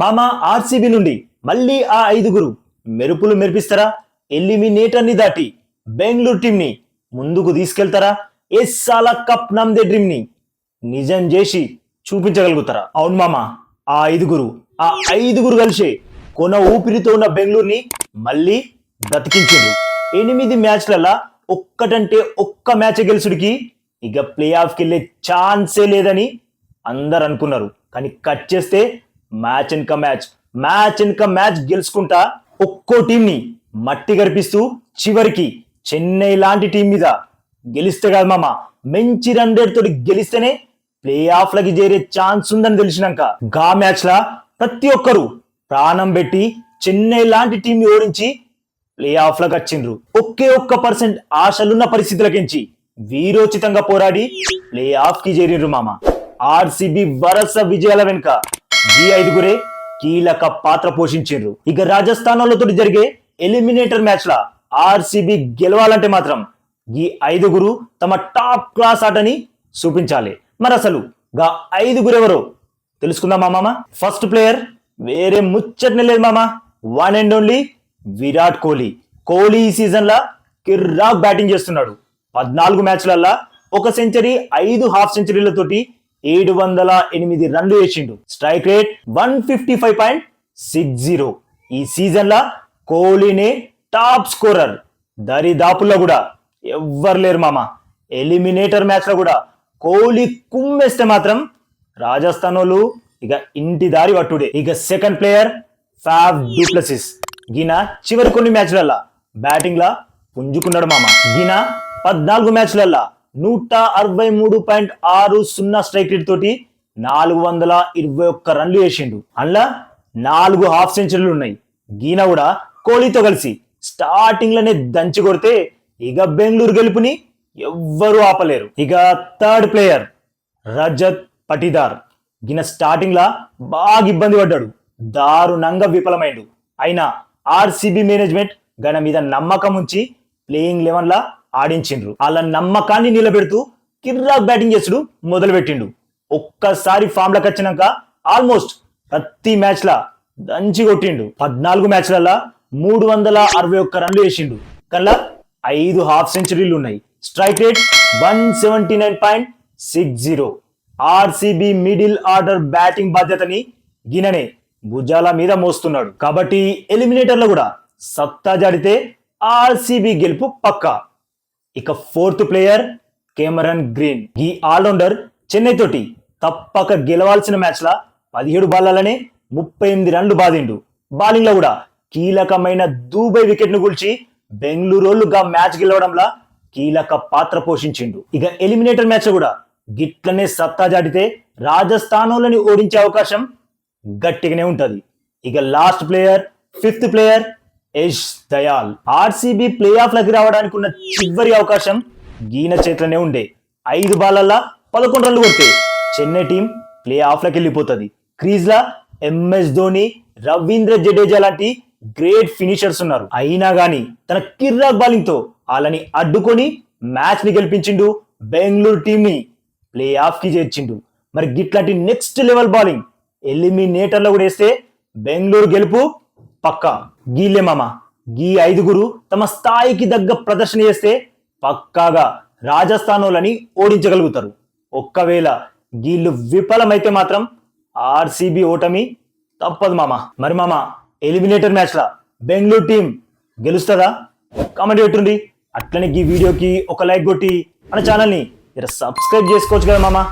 మామ ఆర్సీబీ నుండి మళ్ళీ ఆ ఐదుగురు మెరుపులు మెరిపిస్తారా? ఎలిమినేటర్ని దాటి బెంగళూరు టీంని ముందుకు తీసుకెళ్తారా? ఎస్సాల కప్ నమ్దే డ్రీమ్ని నిజం చేసి చూపించగలుగుతారా? అవును మామ ఆ ఐదుగురు ఆ ఐదుగురు కలిసి కొన ఊపిరితో ఉన్న బెంగళూరుని మళ్ళీ బ్రతికించారు. ఎనిమిది మ్యాచ్లలా ఒక్కటంటే ఒక్క మ్యాచ్ గెలుసుడికి ఇక ప్లే ఆఫ్కి వెళ్ళే ఛాన్సే లేదని అందరు అనుకున్నారు కానీ కట్ చేస్తే మ్యాచ్ వెనక మ్యాచ్. మ్యాచ్ వెనక మ్యాచ్ గెలుచుకుంటా ఒక్కో టీంని మట్టి గర్పిస్తూ చివరికి చెన్నై లాంటి టీం మీద గెలిస్తే కాదు మామ. మంచి రన్ రేట్ తోటి గెలిస్తేనే ప్లే ఆఫ్ లకి చేరే ఛాన్స్ ఉందని తెలిసినాక గా మ్యాచ్ లా ప్రతి ఒక్కరు ప్రాణం పెట్టి చెన్నై లాంటి టీం ఓడించి ప్లే ఆఫ్లకు వచ్చిండ్రు. ఒకే ఒక్క పర్సెంట్ ఆశలున్న పరిస్థితులకించి వీరోచితంగా పోరాడి ప్లే ఆఫ్కి చేరిండ్రు మామ. ఆర్సిబి వరస విజయాల వెనుక జీ ఐదుగురే కీలక పాత్ర పోషించిండ్రు. ఇక రాజస్థాన్ వాళ్ళతో జరిగే ఎలిమినేటర్ మ్యాచ్ లా ఆర్సిబి గెలవాలంటే మాత్రం ఈ ఐదుగురు తమ టాప్ క్లాస్ ఆటని చూపించాలి. మరి అసలు గా ఐదుగురు ఎవరు తెలుసుకుందామా మామ? ఫస్ట్ ప్లేయర్ వేరే ముచ్చటనే లేదు మామ. One and only Virat Kohli. Kohli ఈ సీజన్ లా కిర్రాక్ బ్యాటింగ్ చేస్తున్నాడు. పద్నాలుగు మ్యాచ్లల్లా ఒక సెంచరీ ఐదు హాఫ్ సెంచరీలతోటి ఏడు వందల ఎనిమిది రన్లు వేసిండు. Strike rate one fifty five point six zero. ఈ సీజన్ లా కోహ్లీనే టాప్ స్కోరర్. దరిదాపుల్లో కూడా ఎవ్వరు లేరు మామ. ఎలిమినేటర్ మ్యాచ్లో కూడా కోహ్లీ కుమ్మేస్తే మాత్రం రాజస్థాన్ వాళ్ళు ఇక ఇంటి దారి పట్టుడే. ఇక సెకండ్ ప్లేయర్ ఫ్యాబ్ డూప్లసిస్ గిన చివరి కొన్ని మ్యాచ్లల్లా బ్యాటింగ్ లా పుంజుకున్నాడు మామ. గిన పద్నాలుగు మ్యాచ్లల్లా నూట అరవై మూడు పాయింట్ ఆరు సున్నా స్ట్రైక్ రేట్ తోటి నాలుగు వందల ఇరవై ఒక్క రన్లు వేసిండు. అందులో నాలుగు హాఫ్ సెంచరీలు ఉన్నాయి. గీన కూడా కోహ్లీతో కలిసి స్టార్టింగ్లోనే దంచి కొడితే ఇక బెంగళూరు గెలుపుని ఎవ్వరూ ఆపలేరు. ఇక థర్డ్ ప్లేయర్ రజత్ పటిదార్. గిన స్టార్టింగ్ లా బాగా ఇబ్బంది పడ్డాడు. దారుణంగా విఫలమైండు. అయినా ఆర్సీబీ మేనేజ్మెంట్ గన మీద నమ్మకం ఉంచి ప్లేయింగ్ లెవెన్లా ఆడించిండ్రు. వాళ్ళ నమ్మకాన్ని నిలబెడుతూ కిర్రాక్ బ్యాటింగ్ చేసుడు మొదలు పెట్టిండు ఒక్కసారి ఫామ్లకు వచ్చినాక ఆల్మోస్ట్ ప్రతి మ్యాచ్ లా దంచి కొట్టిండు. పద్నాలుగు మ్యాచ్లలో మూడు వందల అరవై ఒక్క రన్లు వేసిండు. కల్లా ఐదు హాఫ్ సెంచరీలు ఉన్నాయి. Strike rate one seventy nine point six zero. RCB middle order batting బాధ్యతని గిననే భుజాల మీద మోస్తున్నాడు. కాబట్టి ఎలిమినేటర్లో కూడా సత్తా జాడితే ఆర్సీబీ గెలుపు పక్కా. ఇక ఫోర్త్ ప్లేయర్ కెమెరన్ గ్రీన్. ఈ ఆల్రౌండర్ చెన్నై తోటి తప్పక గెలవాల్సిన మ్యాచ్ల పదిహేడు బాల్లనే ముప్పై ఎనిమిది రన్లు బాదిండు బౌలింగ్లో కూడా కీలకమైన దూబై వికెట్ను కూల్చి బెంగళూరుగా మ్యాచ్ గెలవడంలో కీలక పాత్ర పోషించిండు. ఇక ఎలిమినేటర్ మ్యాచ్ కూడా గిట్లనే సత్తా జాడితే రాజస్థానంలోని ఓడించే అవకాశం గట్టిగానే ఉంటుంది. ఇక last player fifth player Yash Dayal. RCB play off లకి రావడానికి ఉన్న చివరి అవకాశం గీన చేతిలోనే ఉండే. ఐదు బాలల్లా పదకొండు రన్లు కొడితే చెన్నై టీం ప్లే ఆఫ్ లకి వెళ్ళిపోతుంది. క్రీజ్లా ఎంఎస్ ధోని రవీంద్ర జడేజా లాంటి గ్రేట్ ఫినిషర్స్ ఉన్నారు. అయినా గాని తన కిర్రాక్ బౌలింగ్తో వాళ్ళని అడ్డుకొని మ్యాచ్ని గెలిపించిండు బెంగళూరు టీం ని ప్లే ఆఫ్కి చేర్చిండు. మరి గిట్లాంటి నెక్స్ట్ లెవెల్ బౌలింగ్ ఎలిమినేటర్లో కూడా వేస్తే బెంగళూరు గెలుపు పక్కా. గీలే మామ. గీ ఐదుగురు తమ స్థాయికి దగ్గ ప్రదర్శన చేస్తే పక్కాగా రాజస్థానోలని ఓడించగలుగుతారు. ఒక్కవేళ గీళ్ళు విఫలమైతే మాత్రం ఆర్సీబీ ఓటమి తప్పదు మామ. మరి మామ ఎలిమినేటర్ మ్యాచ్లా బెంగళూరు టీం గెలుస్తుందా? కామెంట్ పెట్టుండి. అట్లనే ఈ వీడియోకి ఒక లైక్ కొట్టి మన ఛానల్ని సబ్స్క్రైబ్ చేసుకోవచ్చు కదా మామ.